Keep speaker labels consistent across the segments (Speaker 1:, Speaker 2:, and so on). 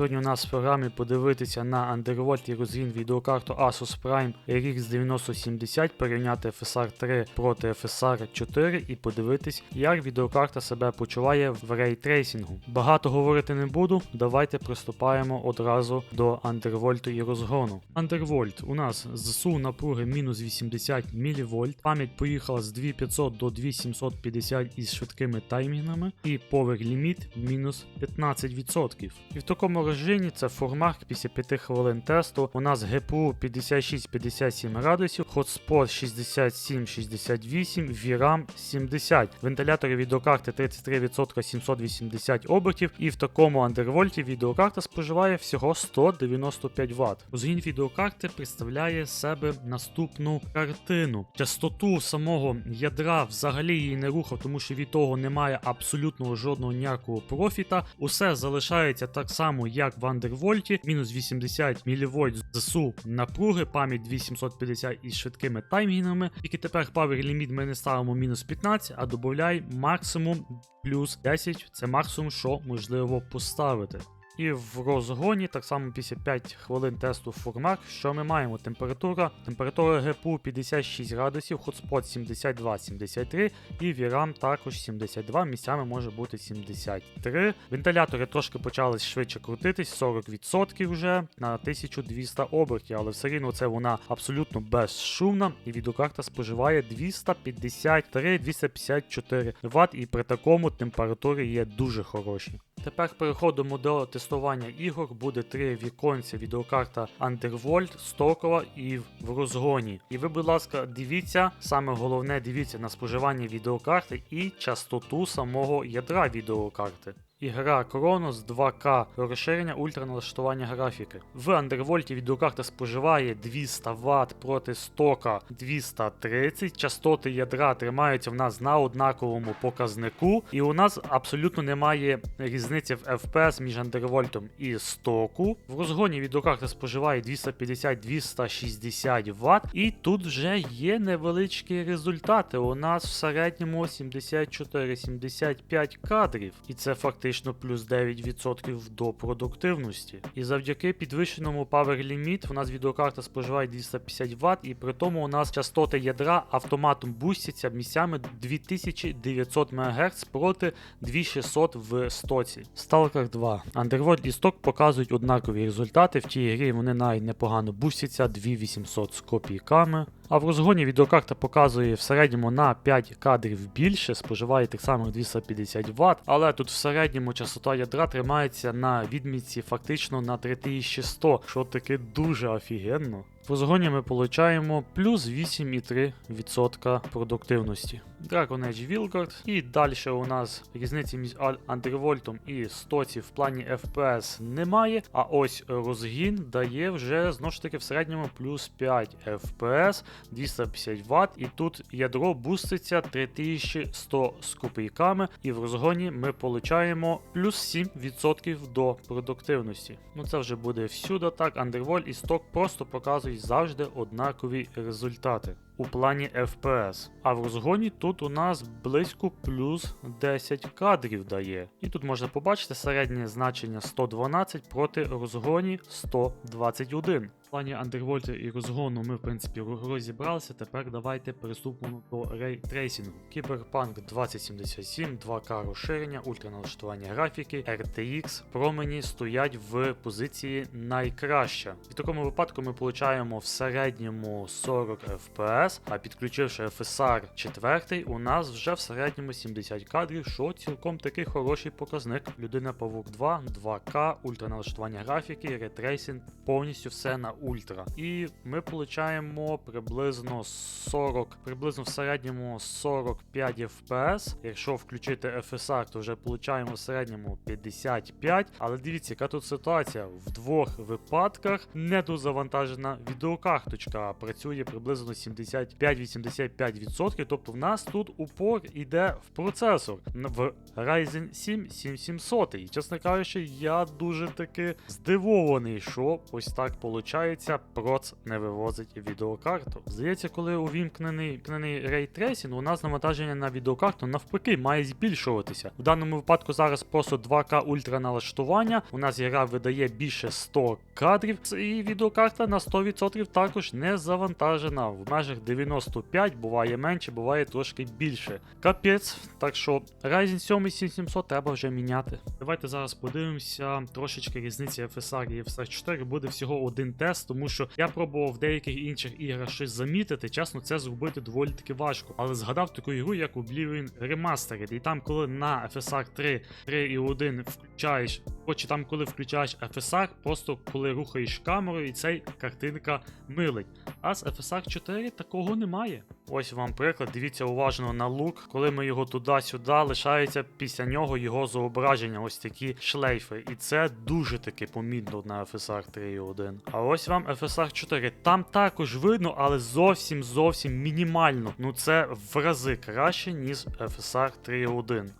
Speaker 1: Сьогодні у нас в програмі подивитися на Underworld і розгін відеокарту Asus Prime RX 9070, порівняти FSR 3 проти FSR 4 і подивитись, як відеокарта себе почуває в рейтрейсінгу. Багато говорити не буду, давайте приступаємо одразу до Underworld і розгону. Underworld у нас ЗСУ напруги мінус 80 мВ, пам'ять поїхала з 2500 до 2750 із швидкими таймінгами, і Power Limit мінус 15%. І в такому режимі це формарк після 5 хвилин тесту. У нас GPU 56-57 градусів, Hotspot 67-68, VRAM 70. Вентилятори відеокарти 33% 780 обертів. І в такому андервольті відеокарта споживає всього 195 Вт. Розгін відеокарти представляє себе наступну картину. Частоту самого ядра взагалі її не рухав, тому що від того немає абсолютно жодного ніякого профіта. Усе залишається так само, як в андервольті. Мінус 80 мВ ЗСУ напруги, пам'ять 850 із швидкими таймінгами. Тільки тепер Power Limit ми не ставимо мінус 15, а додай максимум плюс 10. Це максимум, що можливо поставити. І в розгоні, так само після 5 хвилин тесту формак, що ми маємо? Температура, температура ГПУ 56 градусів, хотспот 72-73 і VRAM також 72, місцями може бути 73. Вентилятори трошки почали швидше крутитись, 40% вже на 1200 обертів, але все рівно це вона абсолютно безшумна, і відеокарта споживає 253-254 Вт, і при такому температури є дуже хороші. Тепер переходимо до тестування ігор. Буде три віконця відеокарта Underworld, стокова і в розгоні. І ви, будь ласка, дивіться, саме головне дивіться на споживання відеокарти і частоту самого ядра відеокарти. Ігра Kronos 2К розширення ультраналаштування графіки. В Underworld відеокарта споживає 200 Вт проти стока 230. Частоти ядра тримаються в нас на однаковому показнику, і у нас абсолютно немає різниці в FPS між Underworld і стоку. В розгоні відеокарта споживає 250-260 Вт, і тут вже є невеличкі результати. У нас в середньому 74-75 кадрів, і це фактично плюс 9% до продуктивності. І завдяки підвищеному Power Limit у нас відеокарта споживає 250 Вт, і при тому у нас частоти ядра автоматом бустяться місцями 2900 МГц проти 2600 в стоці. Stalker 2. Underworld і Stock показують однакові результати. В тій грі вони навіть непогано бустяться 2800 з копійками. А в розгоні відеокарта показує в середньому на 5 кадрів більше, споживає тих самих 250 Вт, але тут в середньому частота ядра тримається на відмітці фактично на 3100, що таки дуже офігенно. В розгоні ми получаємо плюс 8,3% продуктивності. Dragon Age Vilgard. І далі у нас різниці між Underworld і Стоці в плані FPS немає. А ось розгін дає вже знову ж таки в середньому плюс 5 FPS, 250 Вт. І тут ядро буститься 3100 з копійками. І в розгоні ми получаємо плюс 7% до продуктивності. Ну це вже буде всюди так. Underworld і Stock просто показують завжди однакові результати у плані FPS. А в розгоні тут у нас близько плюс 10 кадрів дає. І тут можна побачити середнє значення 112 проти розгоні 121. Плані Underworld і розгону ми, в принципі, розібралися. Тепер давайте приступимо до рейтрейсінгу. Cyberpunk 2077, 2К розширення, ультраналаштування графіки, RTX, промені стоять в позиції найкраща. В такому випадку ми получаємо в середньому 40 FPS, а підключивши FSR 4, у нас вже в середньому 70 кадрів, що цілком такий хороший показник. Людина Павук 2, 2К, ультраналаштування графіки, ретрейсінг, повністю все на ультра. І ми получаємо приблизно 40, приблизно в середньому 45 FPS. Якщо включити FSR, то вже получаємо в середньому 55. Але дивіться, яка тут ситуація. В двох випадках недозавантажена відеокарточка. Працює приблизно 85-85%. Тобто в нас тут упор іде в процесор в Ryzen 7 7700. І чесно кажучи, я дуже таки здивований, що ось так виходить, проц не вивозить відеокарту. Здається, коли увімкнений вімкнений рейтрейсінг, у нас навантаження на відеокарту навпаки має збільшуватися. В даному випадку зараз просто 2К ультра налаштування. У нас гра видає більше 100 кадрів, і відеокарта на 100% також не завантажена. В межах 95, буває менше, буває трошки більше. Капець, так що Ryzen 7 7700 треба вже міняти. Давайте зараз подивимося трошечки різниці FSR і FSR 4. Буде всього один тест, тому що я пробував в деяких інших іграх щось замітити. Чесно, це зробити доволі таки важко. Але згадав таку ігру, як Oblivion Remastered. І там, коли на FSR 3, 3 і 1 включаєш, хоч там, коли включаєш FSR, просто коли рухаєш камерою, і цей картинка милить. А з FSR 4 такого немає. Ось вам приклад, дивіться уважно на лук. Коли ми його туди-сюди, лишається після нього його зображення, ось такі шлейфи. І це дуже таки помітно на FSR 3.1. А ось вам FSR 4. Там також видно, але зовсім зовсім мінімально. Ну це в рази краще, ніж FSR 3.1.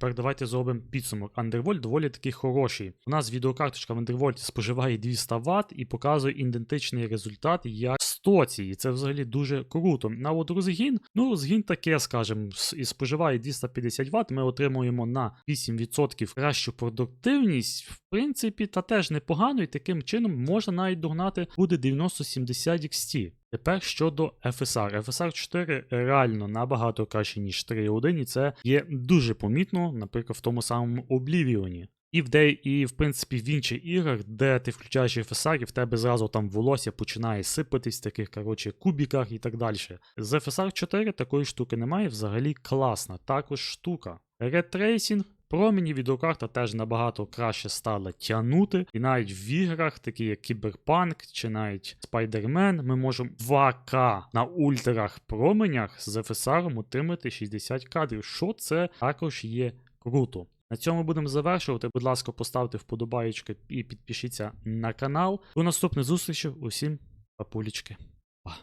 Speaker 1: Тепер давайте зробимо підсумок. Undervolt доволі таки хороший. У нас відеокарточка в Undervolt споживає 200 Вт і показує ідентичний результат як 100 І це взагалі дуже круто. На от розгін, ну розгін таке, скажімо, і споживає 250 Вт. Ми отримуємо на 8% кращу продуктивність. В принципі, та теж непогано, і таким чином можна навіть догнати буде 9070 XT. Тепер щодо FSR. FSR 4 реально набагато краще, ніж 3.1, і це є дуже помітно, наприклад, в тому самому Oblivion. І в де, і в принципі в інших іграх, де ти включаєш FSR, і в тебе зразу там волосся починає сипатись в таких коротше кубіках і так далі. З FSR 4 такої штуки немає, взагалі класна. Також штука. Ретрейсінг. Промені відеокарта теж набагато краще стала тягнути. І навіть в іграх, такі як Кіберпанк чи навіть Spider-Man, ми можемо 2К на ультрах променях з FSR отримати 60 кадрів. Що це також є круто. На цьому будемо завершувати. Будь ласка, поставте вподобаєчки і підпишіться на канал. До наступних зустрічей. Усім папулечки. Па.